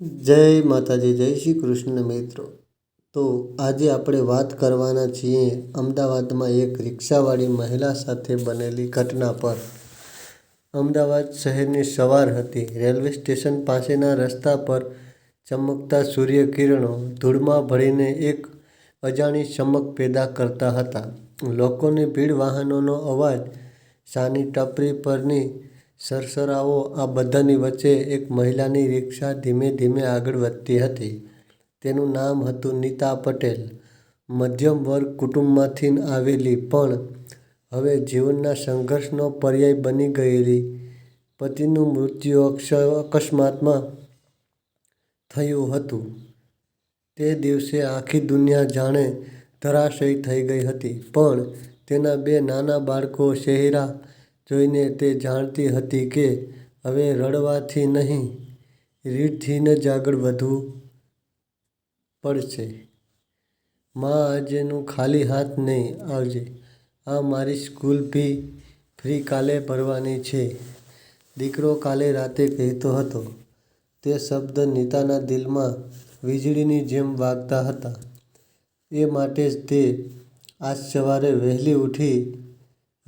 જય માતાજી, જય શ્રી કૃષ્ણ મિત્રો. તો આજે આપણે વાત કરવાના છીએ અમદાવાદમાં એક રિક્ષાવાળી મહિલા સાથે બનેલી ઘટના પર. અમદાવાદ શહેરની સવાર હતી. રેલવે સ્ટેશન પાસેના રસ્તા પર ચમકતા સૂર્યકિરણો ધૂળમાં ભળીને એક અજાણી ચમક પેદા કરતા હતા. લોકોની ભીડ વાહનોનો અવાજ, સાની ટપરી પરની સરસરાવો આ બધાની વચ્ચે એક મહિલાની રિક્ષા ધીમે ધીમે આગળ વધતી હતી. તેનું નામ હતું નીતા પટેલ. મધ્યમ વર્ગ કુટુંબમાંથી આવેલી, પણ હવે જીવનના સંઘર્ષનો પર્યાય બની ગયેલી. પતિનું મૃત્યુ અકસ્માતમાં થયું હતું. તે દિવસે આખી દુનિયા જાણે ધરાશયી થઈ ગઈ હતી, પણ તેના બે નાના બાળકો ચહેરા જોઈને તે જાણતી હતી કે હવે રડવાથી નહીં રીઢથી જ આગળ વધવું પડશે. મા, આજેનું ખાલી હાથ નહીં, આવજે. આ મારી સ્કૂલ ફી ફ્રી કાલે ભરવાની છે. દીકરો કાલે રાતે કહેતો હતો. તે શબ્દ નીતાના દિલમાં વીજળીની જેમ વાગતા હતા. એ માટે જ તે આજ સવારે વહેલી ઉઠી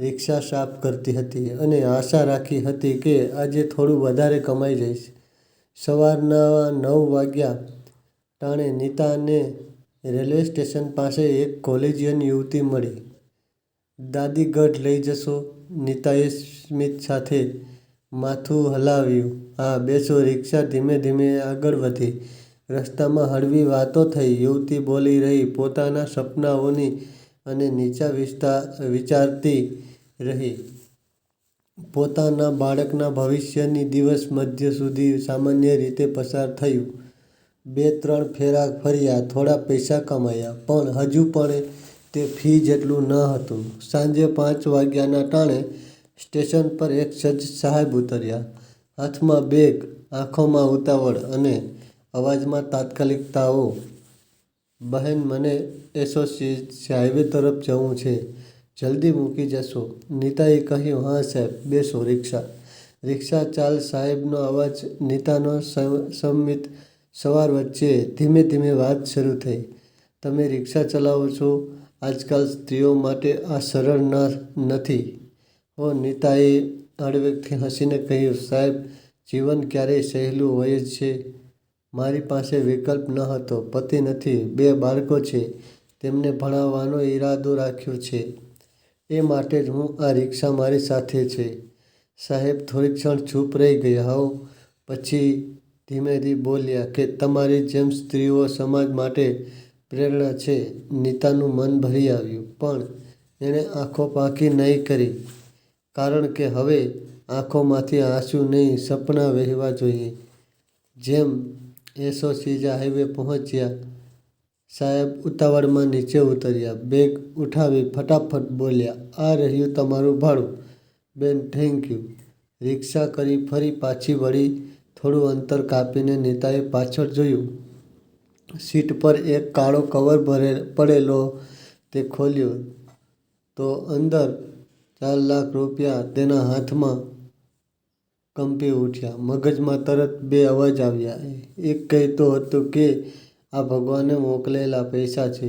રિક્ષા સાફ કરતી હતી અને આશા રાખી હતી કે આજે થોડું વધારે કમાઈ જઈશ. સવારના નવ વાગ્યા ટાણે નીતાને રેલવે સ્ટેશન પાસે એક કોલેજિયન યુવતી મળી. દાદી, ગઢ લઈ જશો, નીતાએ સ્મિત સાથે માથું હલાવ્યું. હા, બેસો, રિક્ષા ધીમે ધીમે આગળ વધી. રસ્તામાં હળવી વાતો થઈ. યુવતી બોલી રહી પોતાના સપનાઓની અને નીચા વિસ્તાર વિચારતી રહી. પોતાના બાળકના ભવિષ્યની દિવસ મધ્ય સુધી સામાન્ય રીતે પસાર થયું. બે ત્રણ ફેરા ફર્યા, થોડા પૈસા કમાયા, પણ હજુ પણ તે ફી જેટલું ન હતું. સાંજે પાંચ વાગ્યાના ટાણે સ્ટેશન પર એક સજ્જ સાહેબ ઉતર્યા. હાથમાં બેગ, આંખોમાં ઉતાવળ અને અવાજમાં તાત્કાલિકતાઓ. બહેન, મને એસોસિએટ હાઈવે તરફ જવું છે. જલ્દી મૂકી જશો. નીતાએ કહ્યું, હા સાહેબ, બેસો રિક્ષા. રિક્ષા ચાલ સાહેબનો અવાજ નીતાનો સંમિત સવાર વચ્ચે ધીમે ધીમે વાત શરૂ થઈ. તમે રિક્ષા ચલાવો છો? આજકાલ સ્ત્રીઓ માટે આ સરળ ન, નથી. હો, નીતાએ હળવેકથી હસીને કહ્યું, સાહેબ, જીવન ક્યારેય સહેલું હોય જ છે. મારી પાસે વિકલ્પ ન હતો. પતિ નથી. બે બાળકો છે. તેમને ભણાવવાનો ઈરાદો રાખ્યો છે. એ માટે જ હું આ રિક્ષા મારી સાથે છે. સાહેબ થોડી ક્ષણ ચૂપ રહી ગયા હો પછી ધીમેથી બોલ્યા કે તમારી જેમ સ્ત્રીઓ સમાજ માટે પ્રેરણા છે. નીતાનું મન ભરી આવ્યું, પણ એણે આંખો પાકી નહીં કરી. કારણ કે હવે આંખોમાંથી આંસુ નહીં સપના વહેવા જોઈએ. જેમ એસોસીજા હાઈવે પહોંચ્યા સાહેબ ઉતાવળમાં નીચે ઉતર્યા. બેગ ઉઠાવી ફટાફટ બોલ્યા, આ રહ્યું તમારું ભાડું. બેન થેન્ક યુ રિક્ષા કરી ફરી પાછી વળી થોડું અંતર કાપીને નીતાએ પાછળ જોયું. સીટ પર એક કાળો કવર ભરે, પડેલો તે ખોલ્યો. તો અંદર ચાર લાખ રૂપિયા તેના હાથમાં કંપી ઉઠ્યા. મગજમાં તરત બે અવાજ આવ્યા. એક કહેતો હતો કે આ ભગવાને મોકલેલા પૈસા છે.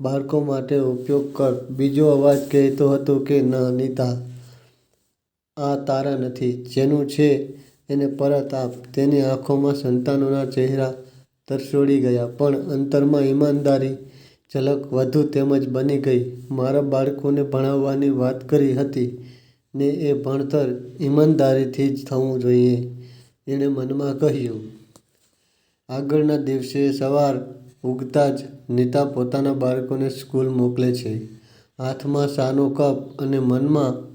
બાળકો માટે ઉપયોગ કર. બીજો અવાજ કહેતો હતો કે, ન નીતા આ તારા નથી. જેનું છે એને પરત આપ. તેની આંખોમાં સંતાનોના ચહેરા તરસોડી ગયા. પણ અંતરમાં ઈમાનદારી ઝલક વધુ તેમજ બની ગઈ. મારા બાળકોને ભણાવવાની વાત કરી હતી ને એ ભણતર ઈમાનદારીથી જ થવું જોઈએ, એણે મનમાં કહ્યું. આગળના દિવસે સવાર ઉગતાં જ નીતા પોતાના બાળકોને સ્કૂલ મોકલે છે. હાથમાં સાનો કપ અને મનમાં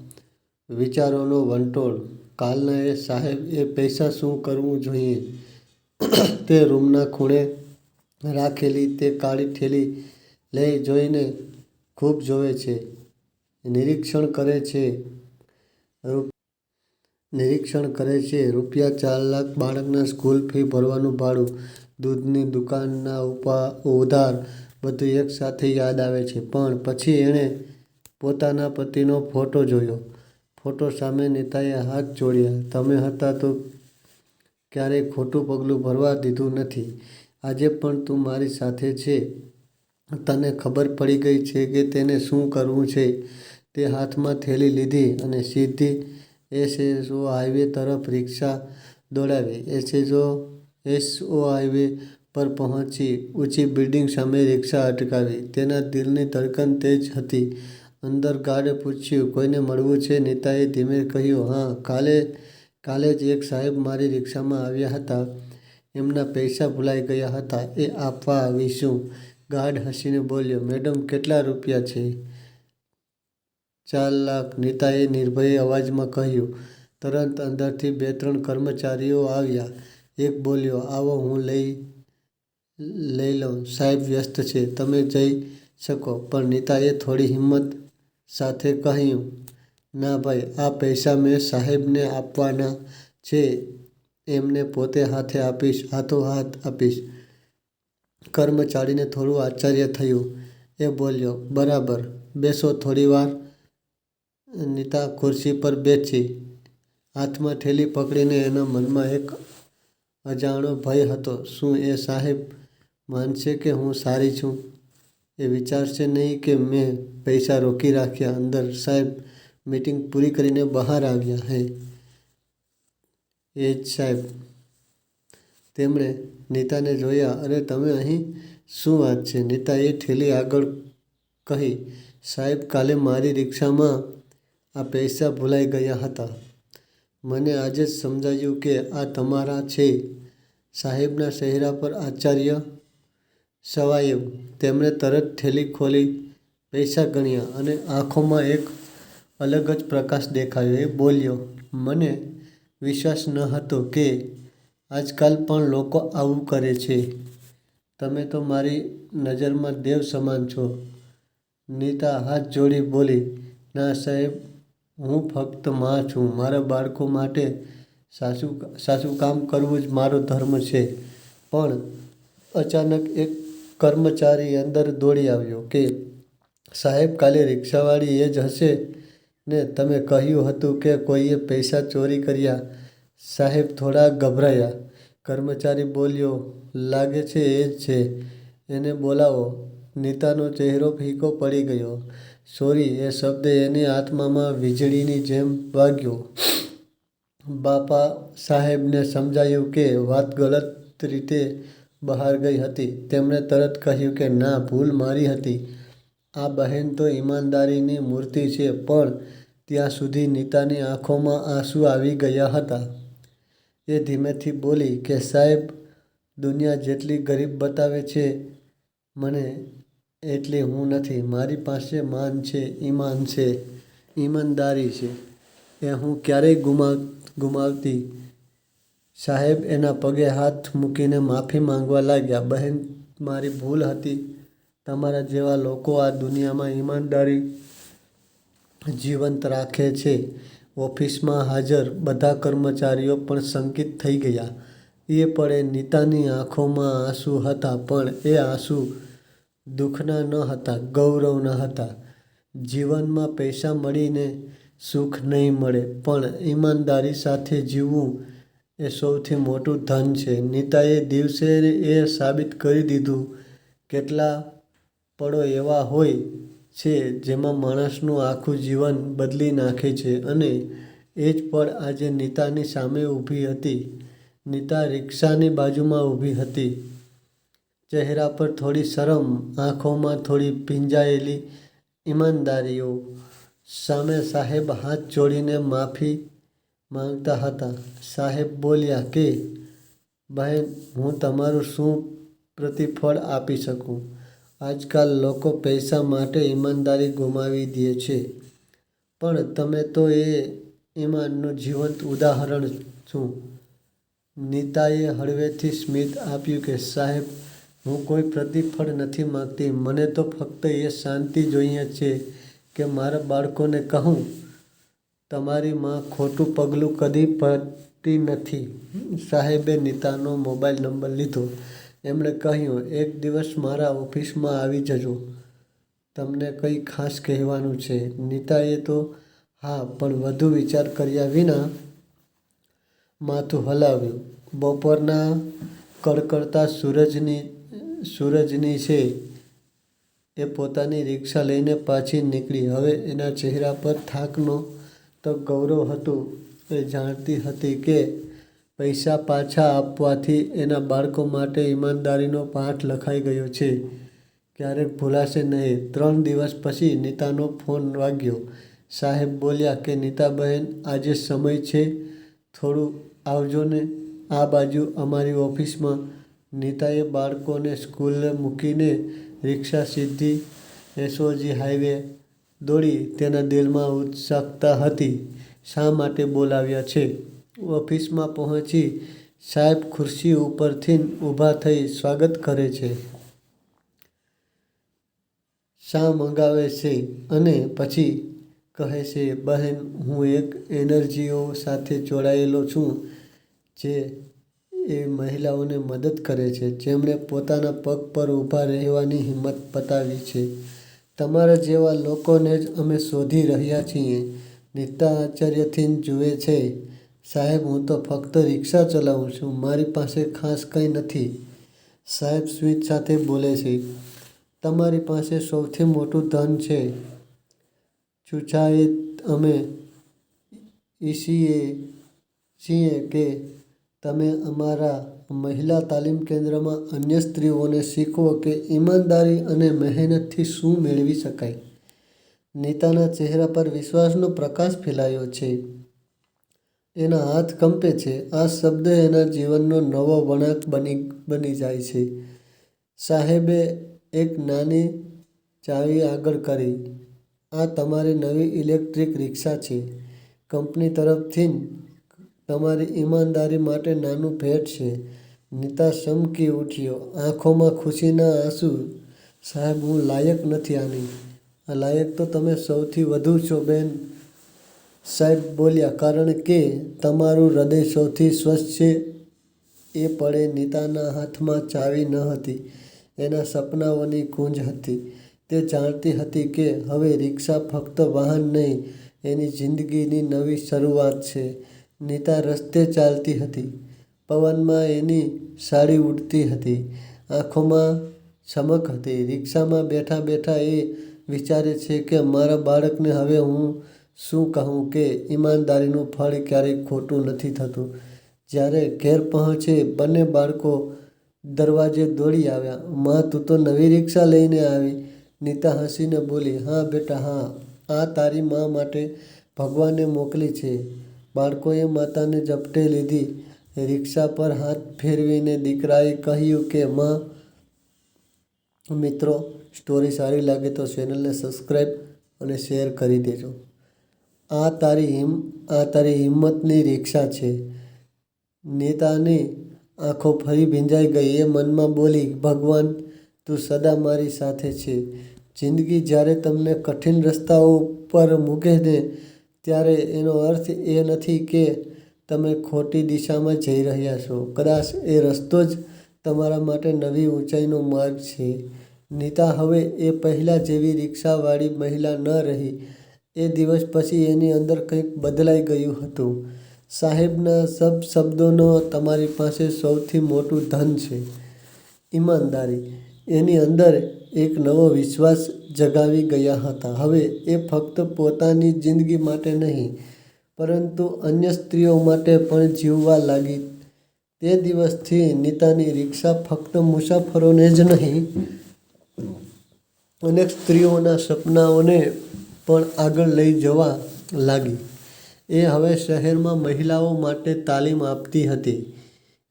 વિચારોનો વંટોળ. કાલના એ સાહેબ, એ પૈસા શું કરવું જોઈએ? તે રૂમના ખૂણે રાખેલી તે કાળી થેલી લઈ જોઈને ખૂબ જોવે છે. નિરીક્ષણ કરે છે. નિરીક્ષણ કરે છે રૂપિયા ચાર લાખ બાળકના સ્કૂલ ફી ભરવાનું ભાડું, દૂધની દુકાનના ઉપા, ઉધાર બધું એકસાથે યાદ આવે છે પણ પછી એણે પોતાના પતિનો ફોટો જોયો ફોટો સામે નેતાએ હાથ જોડ્યા તમે હતા તો ક્યારેય ખોટું પગલું ભરવા દીધું નથી. આજે પણ તું મારી સાથે છે. તને ખબર પડી ગઈ છે કે તેને શું કરવું છે. તે હાથમાં થેલી લીધી અને સીધી એસ.ઓ. હાઈવે તરફ રિક્ષા દોડાવી. એસ.ઓ. હાઈવે પર પહોંચી ઊંચી બિલ્ડિંગ સામે રિક્ષા અટકાવી. તેના દિલની ધડકન તેજ હતી. અંદર ગાર્ડે પૂછ્યું, કોઈને મળવું છે? નેતાએ ધીમે કહ્યું, હા. કાલે કાલે જ એક સાહેબ મારી રિક્ષામાં આવ્યા હતા. એમના પૈસા ભૂલાઈ ગયા હતા. એ આપવા આવી છું. ગાર્ડ હસીને બોલ્યો, મેડમ કેટલા રૂપિયા છે? ચાર લાખ, નીતાએ નિર્ભય અવાજમાં કહ્યું. તરત અંદરથી બે ત્રણ કર્મચારીઓ આવ્યા. એક બોલ્યો, આવો હું લઈ લઉં. સાહેબ વ્યસ્ત છે, તમે જઈ શકો. પણ નીતાએ થોડી હિંમત સાથે કહ્યું, ના ભાઈ, આ પૈસા મેં સાહેબને આપવાના છે. એમને પોતે હાથે આપીશ, હાથોહાથ આપીશ. કર્મચારીને થોડું આશ્ચર્ય થયું. એ બોલ્યો, બરાબર, બેસો થોડીવાર. નીતા ખુરશી પર બેસી. હાથમાં થેલી પકડીને એના મનમાં એક અજાણો ભય હતો. શું એ સાહેબ માનશે કે હું સારી છું? એ વિચારશે નહીં કે મેં પૈસા રોકી રાખ્યા? અંદર સાહેબ મીટિંગ પૂરી કરીને બહાર આવ્યા. હે, એ જ સાહેબ. તેમણે નીતાને જોયા. અરે, તમે અહીં? શું વાત છે? નીતા એ થેલી આગળ કહી સાહેબ, કાલે મારી રિક્ષામાં આ પૈસા ભૂલાઈ ગયા હતા. મને આજે જ સમજાયું કે આ તમારા છે. સાહેબના ચહેરા પર આશ્ચર્ય છવાયું. તેમણે તરત થેલી ખોલી, પૈસા ગણ્યા અને આંખોમાં એક અલગ જ પ્રકાશ દેખાયો. એ બોલ્યો, મને વિશ્વાસ ન હતો કે આજકાલ પણ લોકો આવું કરે છે. તમે તો મારી નજરમાં દેવ સમાન છો. નીતા હાથ જોડી બોલી, ના સાહેબ, હું ફક્ત મા છું. મારા બાળકો માટે સાસુ સાસુ કામ કરવું જ મારો ધર્મ છે. પણ અચાનક એક કર્મચારી અંદર દોડી આવ્યો કે, સાહેબ, કાલે રિક્ષાવાળી એ જ હશે ને? તમે કહ્યું હતું કે કોઈએ પૈસા ચોરી કર્યા. સાહેબ થોડા ગભરાયા. કર્મચારી બોલ્યો, લાગે છે એ જ છે. એને બોલાવો. નીતાનો ચહેરો ફીકો પડી ગયો. ચોરી એ શબ્દ એની આત્મામાં વીજળીની જેમ વાગ્યો. બાપા સાહેબને સમજાયું કે વાત ગલત રીતે બહાર ગઈ હતી. તેમણે તરત કહ્યું કે ના, ભૂલ મારી હતી. આ બહેન તો ઈમાનદારીની મૂર્તિ છે. પણ ત્યાં સુધી નીતાની આંખોમાં આંસુ આવી ગયા હતા. એ ધીમેથી બોલી કે સાહેબ, દુનિયા જેટલી ગરીબ બતાવે છે મને, એટલી હું નથી. મારી પાસે માન છે, ઈમાન છે, ઈમાનદારી છે. એ હું ક્યારેય ગુમાવતી. સાહેબ એના પગે હાથ મૂકીને માફી માંગવા લાગ્યા. બહેન, મારી ભૂલ હતી. તમારા જેવા લોકો આ દુનિયામાં ઈમાનદારી જીવંત રાખે છે. ઓફિસમાં હાજર બધા કર્મચારીઓ પણ શંકિત થઈ ગયા. એ પડે નીતાની આંખોમાં આંસુ હતા. પણ એ આંસુ દુઃખના ન હતા, ગૌરવના હતા. જીવનમાં પૈસા મળીને સુખ નહીં મળે, પણ ઈમાનદારી સાથે જીવવું એ સૌથી મોટું ધન છે. નીતાએ દિવસે એ સાબિત કરી દીધું. કેટલા પળો એવા હોય છે જેમાં માણસનું આખું જીવન બદલી નાખે છે અને એ જ પળ આજે નીતાની સામે ઊભી હતી. નીતા રિક્ષાની બાજુમાં ઊભી હતી. ચહેરા પર થોડી શરમ, આંખોમાં થોડી ભીંજાયેલી ઈમાનદારીઓ. સામે સાહેબ હાથ જોડીને માફી માંગતા હતા. સાહેબ બોલ્યા કે, બહેન, હું તમારું શું પ્રતિફળ આપી શકું? આજકાલ લોકો પૈસા માટે ઈમાનદારી ગુમાવી દે છે. પણ તમે તો એ ઈમાનનું જીવંત ઉદાહરણ છું નીતાએ હળવેથી સ્મિત આપ્યું કે સાહેબ, હું કોઈ પ્રતિફળ નથી માંગતી. મને તો ફક્ત એ શાંતિ જોઈએ છે કે મારા બાળકોને કહું, તમારી માં ખોટું પગલું કદી પડતી નથી. સાહેબે નીતાનો મોબાઈલ નંબર લીધો. એમણે કહ્યું, એક દિવસ મારા ઓફિસમાં આવી જજો. તમને કંઈ ખાસ કહેવાનું છે. નીતાએ તો હા, પણ વધુ વિચાર કર્યા વિના માથું હલાવ્યું. બપોરના કડકડતા સૂરજની સૂરજની છે એ પોતાની રિક્ષા લઈને પાછી નીકળી. હવે એના ચહેરા પર થાકનો તો ગૌરવ હતું. એ જાણતી હતી કે પૈસા પાછા આપવાથી એના બાળકો માટે ઈમાનદારીનો પાઠ લખાઈ ગયો છે. ક્યારેક ભૂલાશે નહીં. ત્રણ દિવસ પછી નીતાનો ફોન વાગ્યો. સાહેબ બોલ્યા કે, નીતાબહેન, આજે સમય છે. થોડું આવજો ને. આ બાજુ અમારી ઓફિસમાં નીતાએ બાળકોને સ્કૂલે મૂકીને રિક્ષા સીધી એસઓજી હાઈવે દોડી તેના દિલમાં ઉત્સુકતા હતી. શા માટે બોલાવ્યા છે? ઓફિસમાં પહોંચી સાહેબ ખુરશી ઉપરથી ઊભા થઈ સ્વાગત કરે છે. શા મંગાવે છે? અને પછી કહે છે, બહેન, હું એક એનર્જીઓ સાથે જોડાયેલો છું જે એ મહિલાઓને મદદ કરે છે. જેમણે પોતાના પગ પર ઊભા રહેવાની હિંમત પતાવી છે. તમારા જેવા લોકોને જ અમે શોધી રહ્યા છીએ. નીતા આચાર્યથી જુએ છે, સાહેબ, હું તો ફક્ત રિક્ષા ચલાવું છું. મારી પાસે ખાસ કંઈ નથી. સાહેબ સ્મિત સાથે બોલે છે, તમારી પાસે સૌથી મોટું ધન છે. ચૂછાએ અમે ઈસીએ છીએ કે તમે અમારા મહિલા તાલીમ કેન્દ્રમાં અન્ય સ્ત્રીઓને શીખવો કે ઈમાનદારી અને મહેનતથી શું મેળવી શકાય? નીતાના ચહેરા પર વિશ્વાસનો પ્રકાશ ફેલાયો છે. એના હાથ કંપે છે. આ શબ્દ એના જીવનનો નવો વળાંક બની બની જાય છે. સાહેબે એક નાની ચાવી આગળ કરી. આ તમારી નવી ઇલેક્ટ્રિક રિક્ષા છે. કંપની તરફથી તમારી ઈમાનદારી માટે નાનું ભેટ છે. નીતા ચમકી ઉઠ્યો. આંખોમાં ખુશીના આંસુ. સાહેબ, હું લાયક નથી આની. આ લાયક તો તમે સૌથી વધુ છો બેન. સાહેબ બોલ્યા, કારણ કે તમારું હૃદય સૌથી સ્વચ્છ છે. એ પડે નીતાના હાથમાં ચાવી ન હતી. એના સપનાઓની ગુંજ હતી. તે જાણતી હતી કે હવે રિક્ષા ફક્ત વાહન નહીં, એની જિંદગીની નવી શરૂઆત છે. નીતા રસ્તે ચાલતી હતી. પવનમાં એની સાડી ઉડતી હતી. આંખોમાં ચમક હતી. રિક્ષામાં બેઠા બેઠા એ વિચારે છે કે મારા બાળકને હવે હું શું કહું કે ઈમાનદારીનું ફળ ક્યારેય ખોટું નથી થતું. જ્યારે ઘેર પહોંચે બંને બાળકો દરવાજે દોડી આવ્યા. માં, તું તો નવી રિક્ષા લઈને આવી. નીતા હસીને બોલી, હા બેટા, હા. આ તારી મા માટે ભગવાને મોકલી છે. બાળકોએ માતાને ઝપટે લીધી. રિક્ષા પર હાથ ફેરવીને દીકરાએ કહ્યું કે, માં, મિત્રો સ્ટોરી સારી લાગે તો ચેનલને સબસ્ક્રાઈબ અને શેર કરી દેજો. આ તારી હિમ, આ તારી હિંમતની રિક્ષા છે. નેતાની આંખો ફરી ભીંજાઈ ગઈ. એ મનમાં બોલી, ભગવાન, તું સદા મારી સાથે છે. જિંદગી જ્યારે તમને કઠિન રસ્તાઓ પર મૂકે ને ત્યારે એનો અર્થ એ નથી કે તમે ખોટી દિશામાં જઈ રહ્યા છો. કદાચ એ રસ્તો જ તમારા માટે નવી ઊંચાઈનો માર્ગ છે. નીતા હવે એ પહેલાં જેવી રિક્ષાવાળી મહિલા ન રહી. એ દિવસ પછી એની અંદર કંઈક બદલાઈ ગયું હતું. સાહેબના સબ શબ્દોનો તમારી પાસે સૌથી મોટું ધન છે. ઈમાનદારી. એની અંદર એક નવો વિશ્વાસ જગાવી ગયા હતા. હવે એ ફક્ત પોતાની જિંદગી માટે નહીં, પરંતુ અન્ય સ્ત્રીઓ માટે પણ જીવવા લાગી. તે દિવસથી નીતાની રિક્ષા ફક્ત મુસાફરોને જ નહીં, અનેક સ્ત્રીઓના સપનાઓને પણ આગળ લઈ જવા લાગી. એ હવે શહેરમાં મહિલાઓ માટે તાલીમ આપતી હતી.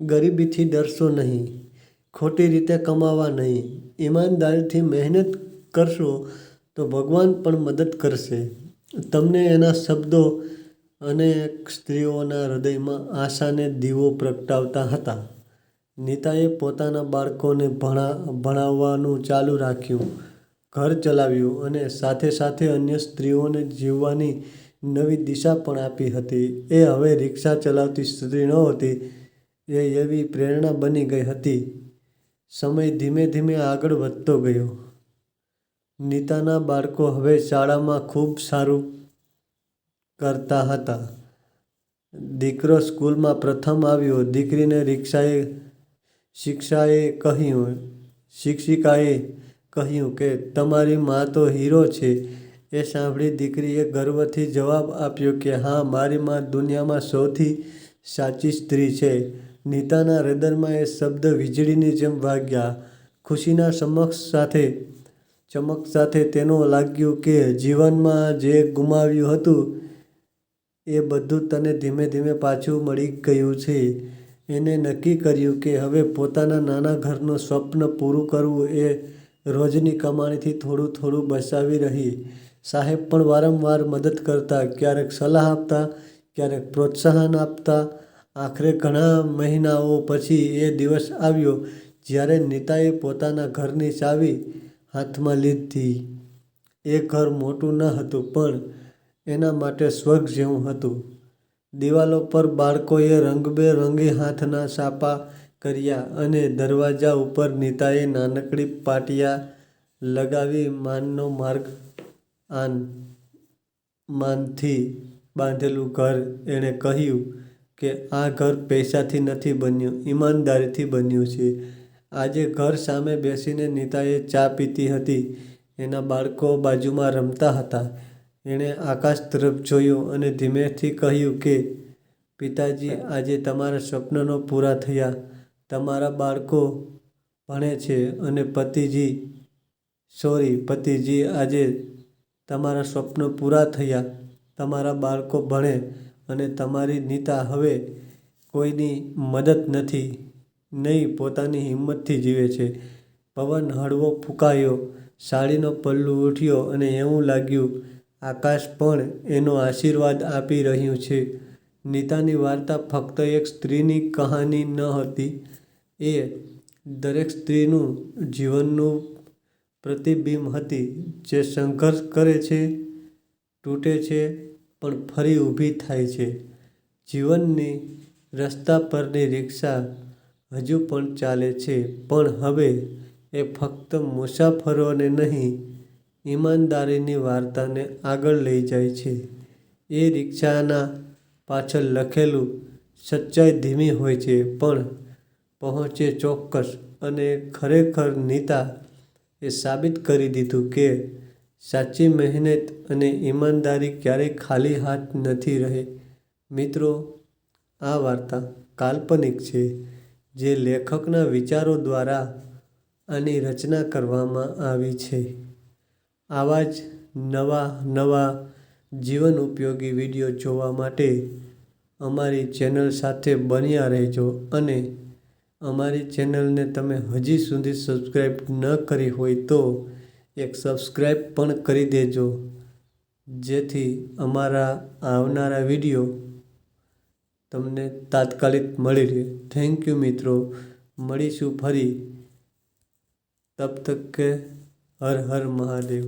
ગરીબીથી ડરશો નહીં. ખોટી રીતે કમાવા નહીં. ઈમાનદારીથી મહેનત કરશો તો ભગવાન પણ મદદ કરશે. તમને એના શબ્દો અનેક સ્ત્રીઓના હૃદયમાં આશાને દીવો પ્રગટાવતા હતા. નીતાએ પોતાના બાળકોને ભણા, ભણાવવાનું ચાલુ રાખ્યું, ઘર ચલાવ્યું અને સાથે સાથે અન્ય સ્ત્રીઓને જીવવાની નવી દિશા પણ આપી હતી. એ હવે રિક્ષા ચલાવતી સ્ત્રી નહોતી, એ એવી પ્રેરણા બની ગઈ હતી. સમય ધીમે ધીમે આગળ વધતો ગયો. નીતાના બાળકો હવે શાળામાં ખૂબ સારું કરતા હતા. દીકરો સ્કૂલમાં પ્રથમ આવ્યો. દીકરીને રિક્ષાએ, શિક્ષાએ કહ્યું, શિક્ષિકાએ કહ્યું કે, તમારી મા તો હીરો છે. એ સાંભળી દીકરીએ ગર્વથી જવાબ આપ્યો કે, હા, મારી મા દુનિયામાં સૌથી સાચી સ્ત્રી છે. નીતાના હૃદયમાં એ શબ્દ વીજળીની જેમ વાગ્યા. ખુશીના સમક્ષ સાથે, ચમક સાથે તેનો લાગ્યું કે જીવનમાં જે ગુમાવ્યું હતું, એ બધું તને ધીમે ધીમે પાછું મળી ગયું છે. એને નક્કી કર્યું કે હવે પોતાના નાના ઘરનું સ્વપ્ન પૂરું કરવું એ રોજની કમાણીથી થોડું થોડું બચાવી રહી. સાહેબ પણ વારંવાર મદદ કરતા, ક્યારેક સલાહ આપતા, ક્યારેક પ્રોત્સાહન આપતા આખરે ઘણા મહિનાઓ પછી એ દિવસ આવ્યો જ્યારે નીતાએ પોતાના ઘરની ચાવી હાથમાં લીધી. એ ઘર મોટું ન હતું, પણ એના માટે સ્વર્ગ જેવું હતું. દિવાલો પર બાળકોએ રંગબેરંગી હાથના છાપા કર્યા અને દરવાજા ઉપર નીતાએ નાનકડી પાટિયા લગાવી માનનો માર્ગ આન માનથી બાંધેલું ઘર. એણે કહ્યું કે આ ઘર પૈસાથી નથી બન્યું, ઈમાનદારીથી બન્યું છે. આજે ઘર સામે બેસીને નીતાએ ચા પીતી હતી. એના બાળકો બાજુમાં રમતા હતા. એણે આકાશ તરફ જોયું અને ધીમેથી કહ્યું કે, પિતાજી, આજે તમારા સ્વપ્નનો પૂરા થયા. તમારા બાળકો ભણે છે અને પતિજી, સોરી, પતિજી, આજે તમારા સ્વપ્નો પૂરા થયા. તમારા બાળકો ભણે. અને તમારી નીતા હવે કોઈની મદદ નથી, નહીં, પોતાની હિંમતથી જીવે છે. પવન હળવો ફૂંકાયો, સાડીનો પલ્લું ઉઠ્યો અને એવું લાગ્યું, આકાશ પણ એનો આશીર્વાદ આપી રહ્યું છે. નીતાની વાર્તા ફક્ત એક સ્ત્રીની કહાની ન હતી, એ દરેક સ્ત્રીનું જીવનનું પ્રતિબિંબ હતી. જે સંઘર્ષ કરે છે, તૂટે છે પણ ફરી ઊભી થાય છે. જીવનની રસ્તા પરની રિક્ષા હજુ પણ ચાલે છે, પણ હવે એ ફક્ત મુસાફરોને નહીં, ઈમાનદારીની વાર્તાને આગળ લઈ જાય છે. એ રિક્ષાના પાછળ લખેલું, સચ્ચાઈ ધીમી હોય છે, પણ પહોંચે ચોક્કસ. અને ખરેખર નીતા એ સાબિત કરી દીધું કે સાચી મહેનત અને ઈમાનદારી ક્યારેય ખાલી હાથ નથી રહે. મિત્રો, આ વાર્તા કાલ્પનિક છે, જે લેખકના વિચારો દ્વારા આની રચના કરવામાં આવી છે. આવા જ નવા નવા જીવન ઉપયોગી વીડિયો જોવા માટે અમારી ચેનલ સાથે બન્યા રહેજો અને અમારી ચેનલને તમે હજી સુધી સબસ્ક્રાઈબ ન કરી હોય તો એક સબસ્ક્રાઈબ પણ કરી દેજો, જેથી અમારા આવનારા વીડિયો તમને તાત્કાલિક મળી રહે. થેન્ક યુ મિત્રો. મળીશું ફરી. તબ તક કે હર હર મહાદેવ.